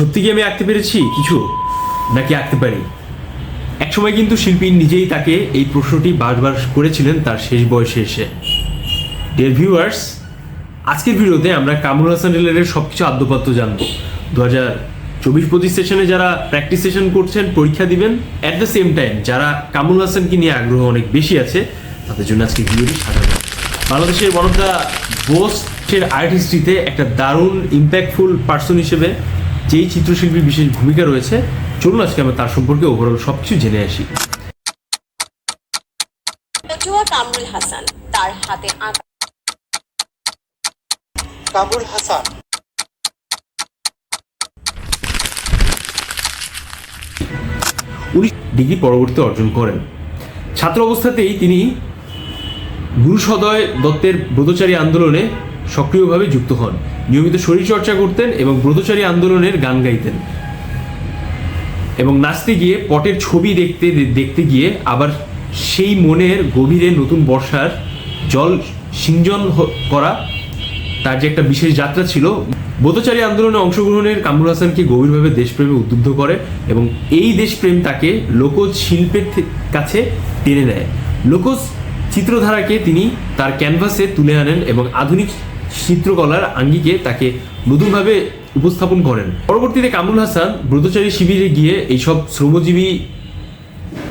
সত্যি কি আমি আঁকতে পেরেছি? কিছু? নাকি আঁকতে পারি? একসময় কিন্তু শিল্পী নিজেই তাকে এই প্রশ্নটি বারবার করেছিলেন তার শেষ বয়সে এসে। ডিয়ার ভিউয়ার্স আজকের ভিডিওতে আমরা কামরুল হাসান রিলেটেড সব কিছু আদ্যপাত্য জানব। দু হাজার চব্বিশ পঁচিশ সেশনে যারা প্র্যাকটিস সেশন করছেন, পরীক্ষা দিবেন। অ্যাট দ্য সেম টাইম যারা কামরুল হাসানকে নিয়ে আগ্রহ অনেক বেশি আছে, তাদের জন্য আজকে ভিডিওটি সাজানো বাংলাদেশের ওয়ান অফ দ্য বোস্টের আর্ট হিস্ট্রিতে একটা দারুণ ইম্প্যাক্টফুল পার্সন হিসেবে যেই চিত্রশিল্পীর বিশেষ ভূমিকা রয়েছে চলুন আজকে আমরা তার সম্পর্কে ওভারঅল সব কিছু জেনে আসি। কামরুল হাসান তার হাতে আঁকা কামরুল হাসান উনি ডিগ্রি পরবর্তী অর্জন করেন। ছাত্র অবস্থাতেই তিনি গুরু সদয় দত্তের ব্রতচারী আন্দোলনে সক্রিয়ভাবে যুক্ত হন। নিয়মিত শরীরচর্চা করতেন এবং ব্রতচারী আন্দোলনের গান গাইতেন। এবং নাচতে গিয়ে, পটের ছবি দেখতে দেখতে গিয়ে আবার সেই মনের গভীরে নতুন বর্ষার জল সিঞ্জন করা তার যে একটা বিশেষ যাত্রা ছিল। ব্রতচারী আন্দোলনে অংশগ্রহণের কামরুল হাসানকে গভীরভাবে দেশপ্রেমে উদ্বুদ্ধ করে এবং এই দেশপ্রেম তাকে লোকজ শিল্পের কাছে টেনে নেয়। লোকজ চিত্রধারাকে তিনি তার ক্যানভাসে তুলে আনেন এবং আধুনিক চিত্রকলার আঙ্গিকে তাকে নতুনভাবে উপস্থাপন করেন। পরবর্তীতে কামরুল হাসান ব্রতচারী শিবিরে গিয়ে এইসব শ্রমজীবী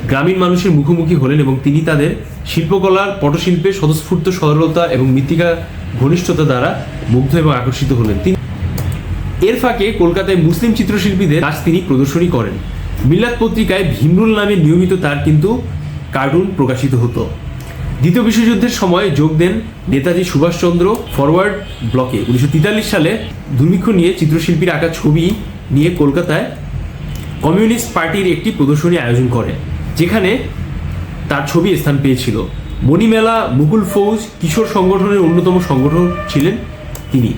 গ্রামীণ মানুষের মুখোমুখি হলেন এবং তিনি তাদের শিল্পকলার, পটশিল্পে স্বতঃস্ফূর্ত সরলতা এবং মৃত্তিকা ঘনিষ্ঠতা দ্বারা মুগ্ধ এবং আকর্ষিত হলেন। তিনি এর ফাঁকে কলকাতায় মুসলিম চিত্রশিল্পীদের কাজ তিনি প্রদর্শনী করেন। মিলাদ পত্রিকায় ভীমরুল নামে নিয়মিত তার কিন্তু কার্টুন প্রকাশিত হতো। দ্বিতীয় বিশ্বযুদ্ধের সময় যোগ দেন নেতাজি সুভাষচন্দ্র ফরওয়ার্ড ব্লকে। উনিশশো সালে দুর্ভিক্ষ নিয়ে চিত্রশিল্পীর আঁকা ছবি নিয়ে কলকাতায় কমিউনিস্ট পার্টির একটি প্রদর্শনী আয়োজন করে, যেখানে তার ছবি স্থান পেয়েছিল। মণিমেলা, মুকুল ফৌজ, কিশোর সংগঠনের অন্যতম সংগঠন ছিলেন তিনি।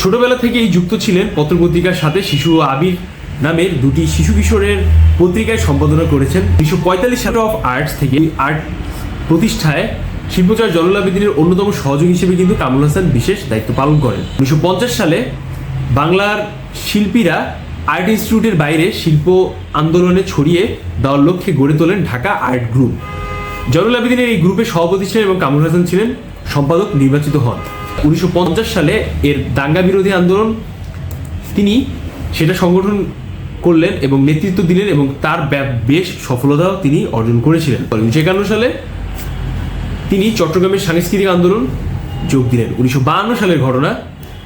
ছোটবেলা থেকেই যুক্ত ছিলেন পত্রপত্রিকার সাথে শিশু ও আবির নামের দুটি শিশু কিশোরের পত্রিকায় সম্পাদনা করেছেন। উনিশশো পঁয়তাল্লিশ সালে অফ আর্টস থেকে আর্ট প্রতিষ্ঠায় শিল্পচার জলালাবেদিনের অন্যতম সহযোগী হিসেবে কিন্তু কামরুল হাসান বিশেষ দায়িত্ব পালন করেন। উনিশশো পঞ্চাশ সালে বাংলার শিল্পীরা আর্ট ইনস্টিটিউটের বাইরে শিল্প আন্দোলনে ছড়িয়ে দেওয়ার লক্ষ্যে গড়ে তোলেন ঢাকা আর্ট গ্রুপ। জয়নুল আবেদিনের এই গ্রুপের সভাপতি ছিলেন এবং কামরুল হাসান ছিলেন সম্পাদক নির্বাচিত হন। উনিশশো পঞ্চাশ সালে এর দাঙ্গা বিরোধী আন্দোলন তিনি সেটা সংগঠন করলেন এবং নেতৃত্ব দিলেন এবং তার বেশ সফলতাও তিনি অর্জন করেছিলেন। উনিশশো একান্ন সালে তিনি চট্টগ্রামের সাংস্কৃতিক আন্দোলন যোগ দিলেন। উনিশশো বাহান্ন সালের ঘটনা,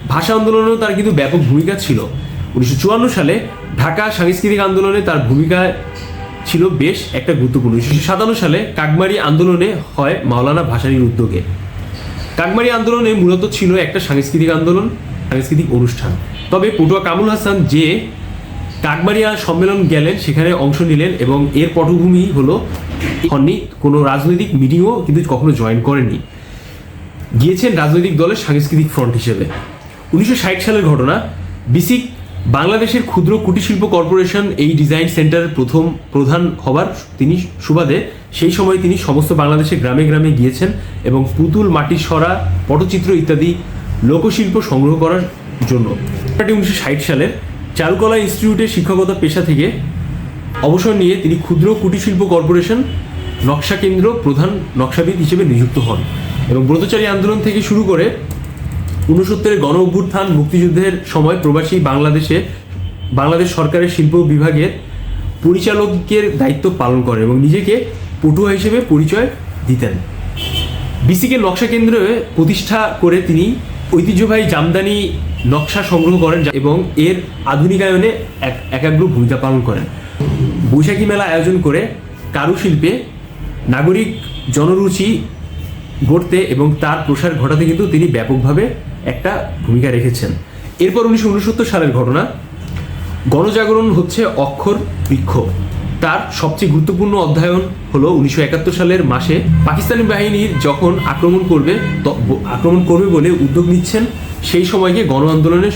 ভাষা আন্দোলনেও তার কিন্তু ব্যাপক ভূমিকা ছিল। উনিশশো চুয়ান্ন সালে ঢাকা সাংস্কৃতিক আন্দোলনে তার ভূমিকা ছিল বেশ একটা গুরুত্বপূর্ণ। উনিশশো সাতান্ন সালে কাকমারি আন্দোলনে হয় মাওলানা ভাসানীর উদ্যোগে। কাকমারি আন্দোলনে মূলত ছিল একটা সাংস্কৃতিক আন্দোলন, সাংস্কৃতিক অনুষ্ঠান। তবে পটুয়া কামুল হাসান যে কাকমারিয়া সম্মেলন গেলেন, সেখানে অংশ নিলেন এবং এর পটভূমি হলো হননি, কোনো রাজনৈতিক মিটিংও কিন্তু কখনো জয়েন করেননি। গিয়েছেন রাজনৈতিক দলের সাংস্কৃতিক ফ্রন্ট হিসেবে। উনিশশো ষাট সালের ঘটনা, বিসিক বাংলাদেশের ক্ষুদ্র কুটির শিল্প কর্পোরেশন এই ডিজাইন সেন্টারের প্রথম প্রধান হবার তিনি সুবাদে, সেই সময় তিনি সমস্ত বাংলাদেশের গ্রামে গ্রামে গিয়েছেন এবং পুতুল, মাটির সরা, পটচিত্র ইত্যাদি লোকশিল্প সংগ্রহ করার জন্য। উনিশশো ষাট সালের চারুকলা ইনস্টিটিউটের শিক্ষকতা পেশা থেকে অবসর নিয়ে তিনি ক্ষুদ্র কুটিরশিল্প কর্পোরেশন নকশা কেন্দ্র প্রধান নকশাবিদ হিসেবে নিযুক্ত হন এবং ব্রতচারী আন্দোলন থেকে শুরু করে উনসত্তরের গণ অভ্যুত্থান মুক্তিযুদ্ধের সময় প্রবাসী বাংলাদেশে বাংলাদেশ সরকারের শিল্প বিভাগের পরিচালকের দায়িত্ব পালন করেন এবং নিজেকে পটুয়া হিসেবে পরিচয় দিতেন। বিসিকে নকশা কেন্দ্রে প্রতিষ্ঠা করে তিনি ঐতিহ্যবাহী জামদানি নকশা সংগ্রহ করেন এবং এর আধুনিকায়নে এক একাগ্র ভূমিকা পালন করেন। বৈশাখী মেলা আয়োজন করে কারুশিল্পে নাগরিক জনরুচি গড়তে এবং তার প্রসার ঘটাতে কিন্তু তিনি ব্যাপকভাবে একটা ভূমিকা রেখেছেন। এরপর উনিশশো উনসত্তর সালের ঘটনা, গণজাগরণ হচ্ছে অক্ষর বৃক্ষ তার সবচেয়ে গুরুত্বপূর্ণ অধ্যয়ন হলো উনিশশো একাত্তর সালের মাসে পাকিস্তানি বাহিনীর যখন আক্রমণ করবে আক্রমণ করবে বলে উদ্যোগ নিচ্ছেন, সেই সময়কে গণ আন্দোলনের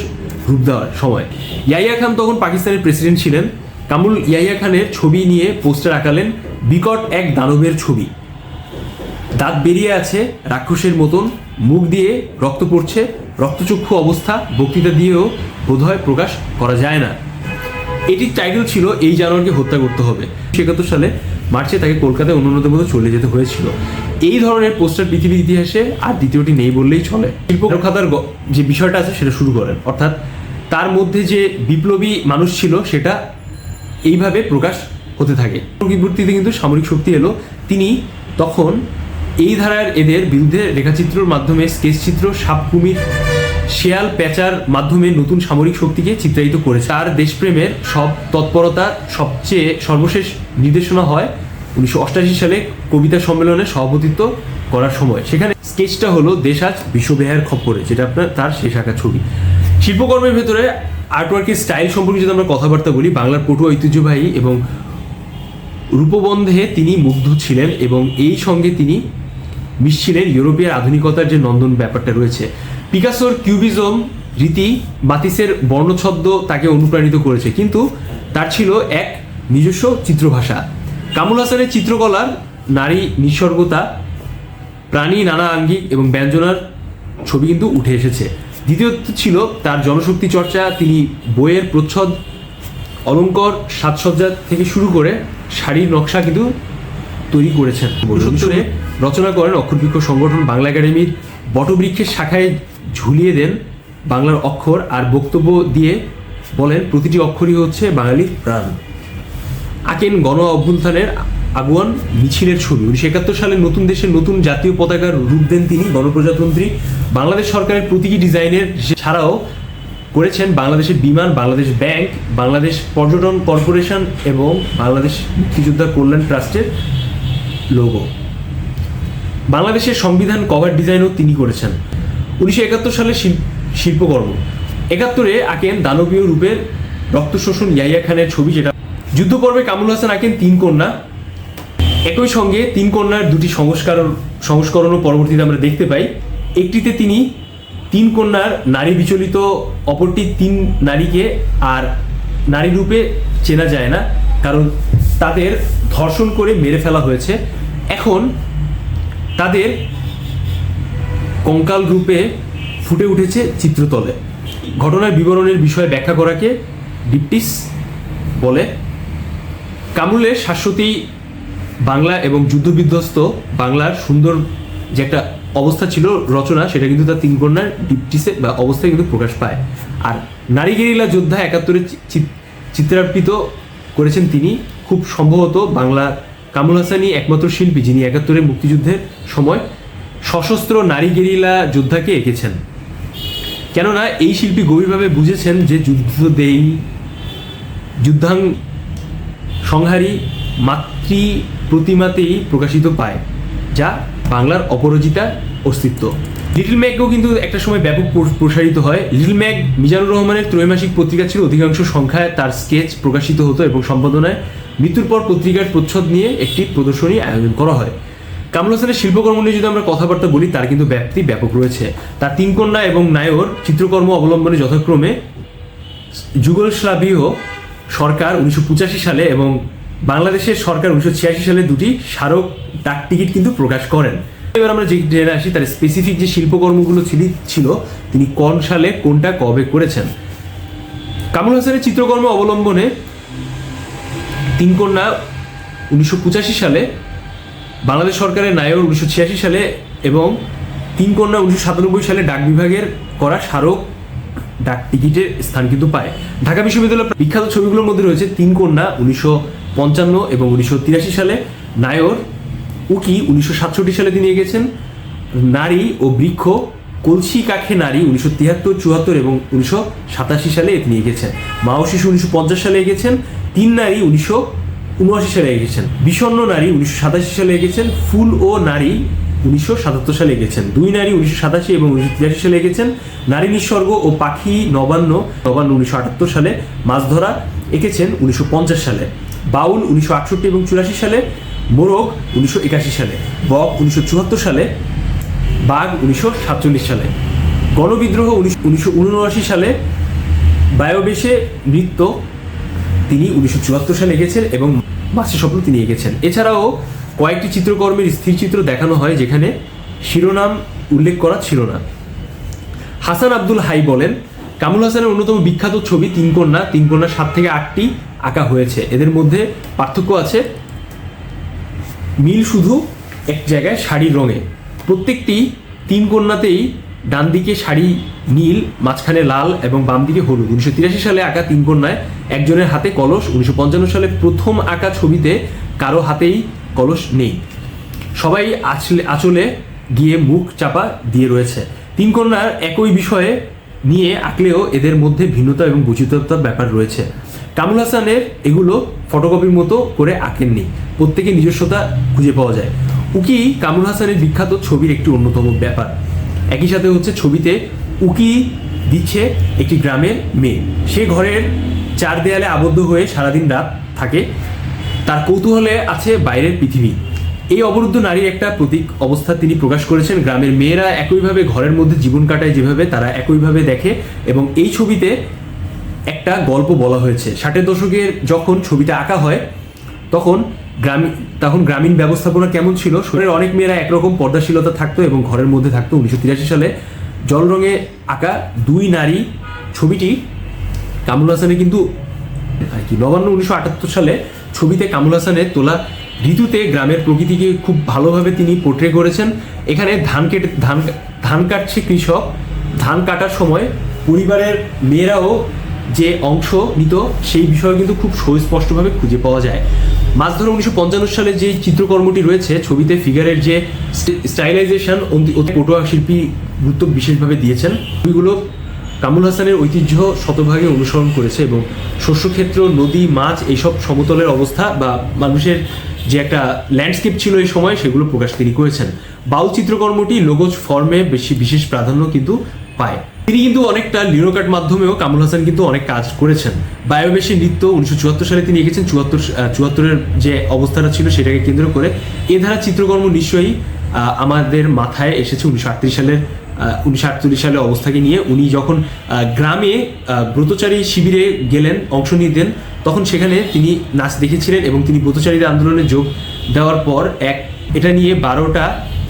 রূপ দেওয়ার সময়। ইয়াইয়া খান তখন পাকিস্তানের প্রেসিডেন্ট ছিলেন। কামুল ইয়াইয়া খানের ছবি নিয়ে পোস্টার আঁকালেন, বিকট এক দানবের ছবি। দাঁত বেরিয়ে আছে রাক্ষসের মতন, মুখ দিয়ে রক্ত পড়ছে, রক্তচক্ষু অবস্থা বক্তৃতা দিয়েও বোধহয় প্রকাশ করা যায় না। এটির টাইটেল ছিল এই জানোয়ারকে হত্যা করতে হবে। একাত্তর সালে মার্চে তাকে কলকাতায় অনুন্নত মতো চলে যেতে হয়েছিল। এই ধরনের পোস্টার পৃথিবীর ইতিহাসে আর দ্বিতীয়টি নেই বললেই চলে। শিল্প খাতার যে বিষয়টা আছে সেটা শুরু করেন। অর্থাৎ তার মধ্যে যে বিপ্লবী মানুষ ছিল সেটা এইভাবে প্রকাশ হতে থাকে। পরবর্তীতে কিন্তু সামরিক শক্তি এলো। তিনি তখন এই ধারার এদের বিরুদ্ধে রেখাচিত্রর মাধ্যমে স্কেচ চিত্র সাপ কুমির শেয়াল প্যাচার মাধ্যমে নতুন সামরিক শক্তিকে চিত্রায়িত করেছে। তার দেশপ্রেমের সব তৎপরতা সবচেয়ে সর্বশেষ নির্দেশনা হয় উনিশশো সালে কবিতা সম্মেলনে সভাপতিত্ব করার সময়। সেখানে স্কেচটা হলো দেশ আজ বিশ্ববেহার খপ্পরে, যেটা আপনার তার শেষ আঁকা ছবি। শিল্পকর্মের ভেতরে আর্টওয়ার্কের স্টাইল সম্পর্কে যদি আমরা কথাবার্তা বলি, বাংলার পটু ঐতিহ্যবাহী এবং রূপবন্ধে তিনি মুগ্ধ ছিলেন এবং এই সঙ্গে তিনি মিশছিলেন ইউরোপীয় আধুনিকতার যে নন্দন ব্যাপারটা রয়েছে। পিকাসোর কিউবিজম রীতি বাতিসের বর্ণছদ্ম তাকে অনুপ্রাণিত করেছে। কিন্তু তার ছিল এক নিজস্ব চিত্রভাষা। কামুল হাসানের চিত্রকলার নারী নিঃসর্গতা প্রাণী নানা আঙ্গিক এবং ব্যঞ্জনার ছবি কিন্তু উঠে এসেছে। দ্বিতীয়ত ছিল তার জনশক্তি চর্চা। তিনি বইয়ের প্রচ্ছদ অলঙ্কর সাজসজ্জা থেকে শুরু করে শাড়ির নকশা কিন্তু তৈরি করেছেন। সত্তরে রচনা করেন অক্ষরবৃক্ষ সংগঠন বাংলা একাডেমির বটবৃক্ষের শাখায় ঝুলিয়ে দেন বাংলার অক্ষর আর বক্তব্য দিয়ে বলেন, প্রতিটি অক্ষরই হচ্ছে বাঙালির প্রাণ। আঁকেন গণ অভ্যুত্থানের আগুয়ান মিছিলের ছবি। উনিশশো একাত্তর সালে নতুন দেশের নতুন জাতীয় পতাকার রূপ দেন তিনি গণপ্রজাতন্ত্রী। বাংলাদেশ সরকারের প্রতীকী ডিজাইনের ছাড়াও করেছেন বাংলাদেশের বিমান, বাংলাদেশ ব্যাংক, বাংলাদেশ পর্যটন কর্পোরেশন এবং বাংলাদেশ মুক্তিযোদ্ধা কল্যাণ ট্রাস্টের লোগো। বাংলাদেশের সংবিধান কভার ডিজাইনও তিনি করেছেন। উনিশশো একাত্তর সালে শিল- শিল্পকর্ম। একাত্তরে আঁকেন দানবীয় রূপের রক্ত শোষণ ইয়াইয়া খানের ছবি যেটা যুদ্ধপর্বে কামরুল হাসান আঁকেন তিন কন্যা। একই সঙ্গে তিন কন্যার দুটি সংস্কার সংস্করণও পরবর্তীতে আমরা দেখতে পাই। একটিতে তিনি তিন কন্যার নারী বিচলিত, অপরটি তিন নারীকে আর নারী রূপে চেনা যায় না, কারণ তাদের ধর্ষণ করে মেরে ফেলা হয়েছে। এখন তাদের কঙ্কাল রূপে ফুটে উঠেছে চিত্রতলে। ঘটনার বিবরণের বিষয়ে ব্যাখ্যা করাকে ডিপটিস বলে। কামরুলের শাশ্বতী বাংলা এবং যুদ্ধবিধ্বস্ত বাংলার সুন্দর যে একটা অবস্থা ছিল রচনা, সেটা কিন্তু তার তিন কন্যার ডিপটিসে বা অবস্থায় কিন্তু প্রকাশ পায়। আর নারী গেরিলা যোদ্ধা একাত্তরে চিত্রার্পিত করেছেন তিনি। খুব সম্ভবত বাংলা কামরুল হাসানই একমাত্র শিল্পী যিনি একাত্তরের মুক্তিযুদ্ধের সময় সশস্ত্র নারী গেরিলা যোদ্ধাকে এঁকেছেন। কেননা এই শিল্পী গভীরভাবে বুঝেছেন যে যুদ্ধ দেই, যুদ্ধাং সংহারী মাতৃ প্রতিমাতেই প্রকাশিত পায়, যা বাংলার অপরাজিতা অস্তিত্ব। লিটল ম্যাগও কিন্তু একটা সময় ব্যাপক প্র- প্রসারিত হয়। লিটল ম্যাগ মিজানুর রহমানের ত্রৈমাসিক পত্রিকা ছিল, অধিকাংশ সংখ্যায় তার স্কেচ প্রকাশিত হতো এবং সম্পাদনায় মৃত্যুর পর পত্রিকার প্রচ্ছদ নিয়ে একটি প্রদর্শনী আয়োজন করা হয়। কামরুল হাসানের শিল্পকর্ম নিয়ে যদি আমরা কথাবার্তা বলি, তার কিন্তু ব্যাপ্তি ব্যাপক রয়েছে। তার তিন কন্যা এবং নায়র চিত্রকর্ম অবলম্বনে যথাক্রমে যুগল যুগোস্লাভীয় সরকার উনিশশো পঁচাশি সালে এবং বাংলাদেশের সরকার উনিশশো ছিয়াশি সালে দুটি স্মারক ডাক টিকিট কিন্তু প্রকাশ করেন। এবার আমরা যে জেনে আসি, তার স্পেসিফিক যে শিল্পকর্মগুলো ছিল- ছিল, তিনি কোন সালে কোনটা কবে করেছেন? কামরুল হাসানের চিত্রকর্ম অবলম্বনে তিন কন্যা উনিশশো পঁচাশি সালে বাংলাদেশ সরকারের নায়ক উনিশশো সালে এবং তিন কন্যা উনিশশো সাতানব্বই সালে ডাক বিভাগের করা স্মারক ডাক টিকিটের স্থান কিন্তু পায়। ঢাকা বিশ্ববিদ্যালয়ের বিখ্যাত ছবিগুলোর মধ্যে রয়েছে তিন কন্যা উনিশশো পঞ্চান্ন এবং উনিশশো তিরাশি সালে নায়র উকি উনিশশো সাতষট্টি সালে তিনি এঁকেছেন। নারী ও বৃক্ষ কলসি কাখে নারী উনিশশো তিয়াত্তর, চুয়াত্তর এবং উনিশশো সাতাশি সালে তিনি এঁকেছেন। মা ও শিশু উনিশশো পঞ্চাশ সালে এঁকেছেন। তিন নারী উনিশশো উনআশি সালে এঁকেছেন বিষণ্ণ নারী উনিশশো সাতাশি সালে এঁকেছেন ফুল ও নারী উনিশশো সাতাত্তর সালে এঁকেছেন দুই নারী উনিশশো সাতাশি এবং উনিশশো তিরাশি সালে এঁকেছেন নারী নিঃস্বর্গ ও পাখি নবান্ন নবান্ন উনিশশো আটাত্তর সালে। মাছ ধরা এঁকেছেন উনিশশো পঞ্চাশ সালে। বাউল উনিশশো আটষট্টি এবং চুরাশি সালে। মোরগ উনিশশো একাশি সালে। বক উনিশশো চুয়াত্তর সালে। বাঘ উনিশশো সাতচল্লিশ সালে। গণবিদ্রোহ উনিশশো উনআশি সালে। বায়োবেশে নৃত্য তিনি উনিশশো চুয়াত্তর সালে এঁকেছেন এবং মাসের স্বপ্ন তিনি এঁকেছেন। এছাড়াও কয়েকটি চিত্রকর্মের স্থির চিত্র দেখানো হয় যেখানে শিরোনাম উল্লেখ করা ছিল না। হাসান আব্দুল হাই বলেন কামুল হাসানের অন্যতম বিখ্যাত ছবি তিন কন্যা তিন কন্যা সাত থেকে আটটি আঁকা হয়েছে। এদের মধ্যে পার্থক্য আছে, মিল শুধু এক জায়গায়, শাড়ির রঙে। প্রত্যেকটি তিন কন্যাতেই ডান দিকে শাড়ি নীল, মাঝখানে লাল এবং বাম দিকে হলুদ। উনিশশো তিরাশি সালে আঁকা তিন কন্যায়, একজনের হাতে কলস। উনিশশো পঞ্চান্ন সালে প্রথম আঁকা ছবিতে কারও হাতেই কলস নেই। সবাই আঁচলে আঁচলে গিয়ে মুখ চাপা দিয়ে রয়েছে। তিন কন্যার একই বিষয়ে নিয়ে আঁকলেও এদের মধ্যে ভিন্নতা এবং বৈচিত্রতার ব্যাপার রয়েছে। কামুল হাসানের এগুলো ফটোকপির মতো করে আঁকেননি। প্রত্যেকে নিজস্বতা খুঁজে পাওয়া যায়। উকি কামুল হাসানের বিখ্যাত ছবির একটি অন্যতম ব্যাপার। একই সাথে হচ্ছে ছবিতে উকি দিচ্ছে একটি গ্রামের মেয়ে। সে ঘরের চার দেয়ালে আবদ্ধ হয়ে সারাদিন রাত থাকে। তার কৌতূহলে আছে বাইরের পৃথিবী। এই অবরুদ্ধ নারীর একটা প্রতীক অবস্থা তিনি প্রকাশ করেছেন। গ্রামের মেয়েরা একইভাবে ঘরের মধ্যে জীবন কাটায় যেভাবে তারা একইভাবে দেখে এবং এই ছবিতে একটা গল্প বলা হয়েছে। ষাটের দশকের যখন ছবিটা আঁকা হয়, তখন গ্রামীণ তখন গ্রামীণ ব্যবস্থাপনা কেমন ছিল? শহরের অনেক মেয়েরা একরকম পর্দাশীলতা থাকতো এবং ঘরের মধ্যে থাকতো। উনিশশো তিরাশি সালে জল রঙে আঁকা দুই নারী ছবিটি কামরুল হাসানের কিন্তু আর কি, নবান্ন উনিশশো আটাত্তর সালে ছবিতে কামুল হাসানের তোলা ঋতুতে গ্রামের প্রকৃতিকে খুব ভালোভাবে তিনি পোট্রে করেছেন। এখানে ধান কেটে ধান ধান কাটছে কৃষক। ধান কাটার সময় পরিবারের মেয়েরাও যে অংশ নিত, সেই বিষয়ে কিন্তু খুব সুস্পষ্টভাবে খুঁজে পাওয়া যায়। মাছ ধরা উনিশশো পঞ্চান্ন সালে যে চিত্রকর্মটি রয়েছে, ছবিতে ফিগারের যে স্টাইলাইজেশন পটুয়া শিল্পী গুরুত্ব বিশেষভাবে দিয়েছেন। ছবিগুলো কামুল হাসানের ঐতিহ্য শতভাগে অনুসরণ করেছে এবং শস্যক্ষেত্র, নদী, মাছ এইসব সমতলের অবস্থা বা মানুষের যে একটা ল্যান্ডস্কেপ ছিল এই সময়, সেগুলো প্রকাশ তিনি করেছেন। বাউল চিত্রকর্মটি লোগোজ ফর্মে বেশি, বিশেষ প্রাধান্য কিন্তু পায়। তিনি কিন্তু অনেকটা লিনোকাট মাধ্যমেও কামুল হাসান কিন্তু অনেক কাজ করেছেন। বায়োবেশি নৃত্য উনিশশো চুয়াত্তর সালে তিনি এঁকেছেন। চুয়াত্তর চুয়াত্তরের যে অবস্থাটা ছিল সেটাকে কেন্দ্র করে এ ধারা চিত্রকর্ম নিশ্চয়ই আমাদের মাথায় এসেছে উনিশশো আটত্রিশ সালের উনিশশো আটচল্লিশ সালের অবস্থাকে নিয়ে। উনি যখন গ্রামে ব্রতচারী শিবিরে গেলেন, অংশ নিতেন, তখন সেখানে তিনি নাচ দেখেছিলেন এবং তিনি ব্রতচারীদের আন্দোলনে যোগ দেওয়ার পর এক, এটা নিয়ে বারোটা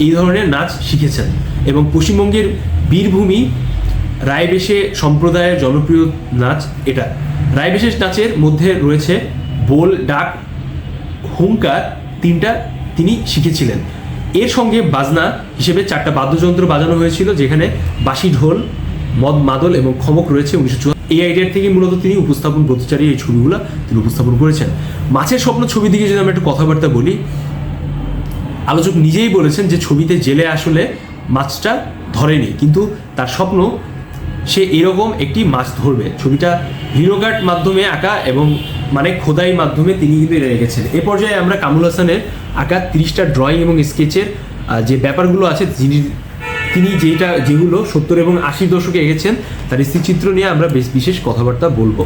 এই ধরনের নাচ শিখেছেন। এবং পশ্চিমবঙ্গের বীরভূমি রায়বেশে সম্প্রদায়ের জনপ্রিয় নাচ এটা। রায়বেশেষ নাচের মধ্যে রয়েছে বোল, ডাক হুঙ্কার তিনটা তিনি শিখেছিলেন। এর সঙ্গে বাজনা হিসেবে চারটা বাদ্যযন্ত্র বাজানো হয়েছিল, যেখানে বাঁশি ঢোল, মদ মাদল এবং খমক রয়েছে উনিশশো এই আইডিয়ার থেকে মূলত তিনি উপস্থাপন ব্রতচারী এই ছবিগুলো তিনি উপস্থাপন করেছেন। মাছের স্বপ্ন ছবি দিকে যদি আমরা একটু কথাবার্তা বলি, আলোচক নিজেই বলেছেন যে ছবিতে জেলে আসলে মাছটা ধরেনি, কিন্তু তার স্বপ্ন সে এরকম একটি মাছ ধরবে। ছবিটা লিনোকাট মাধ্যমে আঁকা এবং মানে খোদাই মাধ্যমে তিনি কিন্তু রেখেছেন। এ পর্যায়ে আমরা কামুল হাসানের আঁকা তিরিশটা ড্রয়িং এবং স্কেচের যে ব্যাপারগুলো আছে, যিনি তিনি যেটা যেগুলো সত্তর এবং আশির দশকে এঁকেছেন, তার স্থিরচিত্র নিয়ে আমরা বেশ বিশেষ কথাবার্তা বলব।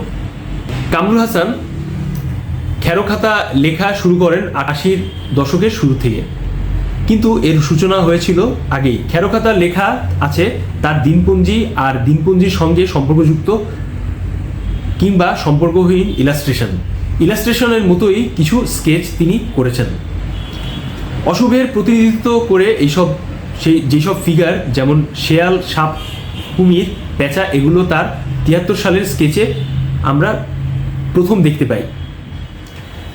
কামরুল হাসান খেরোখাতা লেখা শুরু করেন আশির দশকের শুরু থেকে। কিন্তু এর সূচনা হয়েছিল আগেই। খেরোখাতা লেখা আছে, তার দিনপুঞ্জি আর দিনপঞ্জির সঙ্গে সম্পর্কযুক্ত কিংবা সম্পর্কহীন ইলাস্ট্রেশন ইলাস্ট্রেশনের মতোই কিছু স্কেচ তিনি করেছেন। অশুভের প্রতিনিধিত্ব করে এইসব, সেই, যেসব ফিগার যেমন শেয়াল, সাপ, কুমির, পেঁচা, এগুলো তার তিয়াত্তর সালের স্কেচে আমরা প্রথম দেখতে পাই।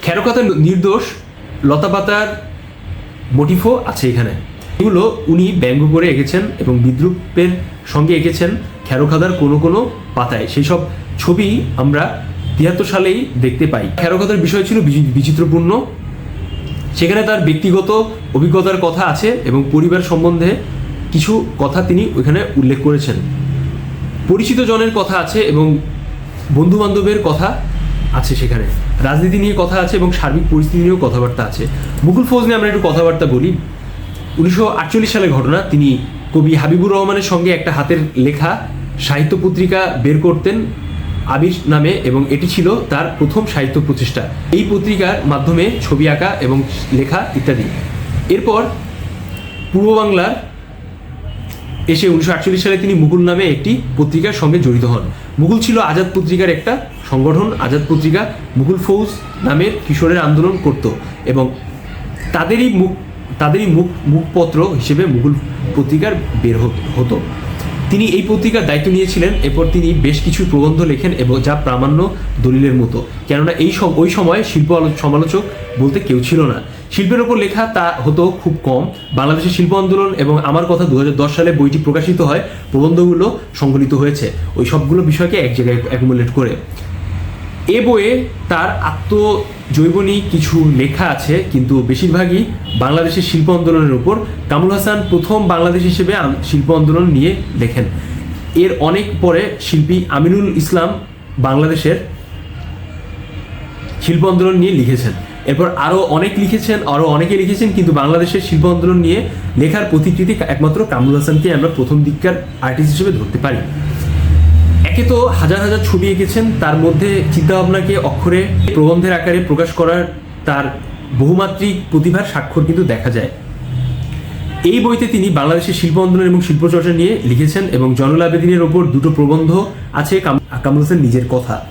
খেরোকাতা নির্দোষ লতাপাতার মোটিফও আছে এখানে। এগুলো উনি ব্যঙ্গ করে এঁকেছেন এবং বিদ্রুপের সঙ্গে এঁকেছেন খেরোখাদার কোনো কোনো পাতায়। সেই সব ছবি আমরা তিয়াত্তর সালেই দেখতে পাই। খেরোখাদার বিষয় ছিল বিচিত্রপূর্ণ। সেখানে তার ব্যক্তিগত অভিজ্ঞতার কথা আছে এবং পরিবার সম্বন্ধে কিছু কথা তিনি ওইখানে উল্লেখ করেছেন। পরিচিত জনের কথা আছে এবং বন্ধু বান্ধবের কথা আছে সেখানে। রাজনীতি নিয়ে কথা আছে এবং সার্বিক পরিস্থিতি নিয়েও কথাবার্তা আছে। মুকুল ফৌজ নিয়ে আমরা একটু কথাবার্তা বলি। উনিশশো সালের ঘটনা, তিনি কবি হাবিবুর রহমানের সঙ্গে একটা হাতের লেখা, সাহিত্য পত্রিকা বের করতেন আবির নামে এবং এটি ছিল তার প্রথম সাহিত্য প্রচেষ্টা এই পত্রিকার মাধ্যমে ছবি আঁকা এবং লেখা ইত্যাদি। এরপর পূর্ব বাংলার এসে উনিশশো আটচল্লিশ সালে তিনি মুকুল নামে একটি পত্রিকার সঙ্গে জড়িত হন। মুকুল ছিল আজাদ পত্রিকার একটা সংগঠন আজাদ পত্রিকা মুকুল ফৌজ নামের কিশোরের আন্দোলন করত এবং তাদেরই মুখ তাদেরই মুখ, মুখপত্র হিসেবে মুকুল পত্রিকার বের হত- তিনি এই পত্রিকার দায়িত্ব নিয়েছিলেন, এরপর তিনি বেশ কিছু প্রবন্ধ লেখেন এবং যা প্রামাণ্য দলিলের মতো। কেননা এই সব ওই সময় শিল্প সমালোচক বলতে কেউ ছিল না। শিল্পের ওপর লেখা তা হতো খুব কম। বাংলাদেশের শিল্প আন্দোলন এবং আমার কথা দু হাজার দশ সালে বইটি প্রকাশিত হয়, প্রবন্ধগুলো সংকলিত হয়েছে। ওই সবগুলো বিষয়কে এক জায়গায় অ্যাকুমুলেট করে। এ বইয়ে তার আত্মজৈবনী কিছু লেখা আছে, কিন্তু বেশিরভাগই বাংলাদেশের শিল্প আন্দোলনের উপর। কামরুল হাসান প্রথম বাংলাদেশ হিসেবে শিল্প আন্দোলন নিয়ে লেখেন। এর অনেক পরে শিল্পী আমিনুল ইসলাম বাংলাদেশের শিল্প আন্দোলন নিয়ে লিখেছেন। এরপর আরও অনেক লিখেছেন, আরও অনেকে লিখেছেন, কিন্তু বাংলাদেশের শিল্প আন্দোলন নিয়ে লেখার প্রতিকৃতি একমাত্র কামরুল হাসানকে আমরা প্রথম দিককার আর্টিস্ট হিসেবে ধরতে পারি। একে তো হাজার হাজার ছবি এঁকেছেন, তার মধ্যে চিন্তাভাবনাকে অক্ষরে প্রবন্ধের আকারে প্রকাশ করার তার বহুমাত্রিক প্রতিভার স্বাক্ষর কিন্তু দেখা যায়। এই বইতে তিনি বাংলাদেশের শিল্প আন্দোলন এবং শিল্পচর্চা নিয়ে লিখেছেন এবং জয়নুল আবেদিনের ওপর দুটো প্রবন্ধ আছে কাম- কামরুল হোসেন নিজের কথা।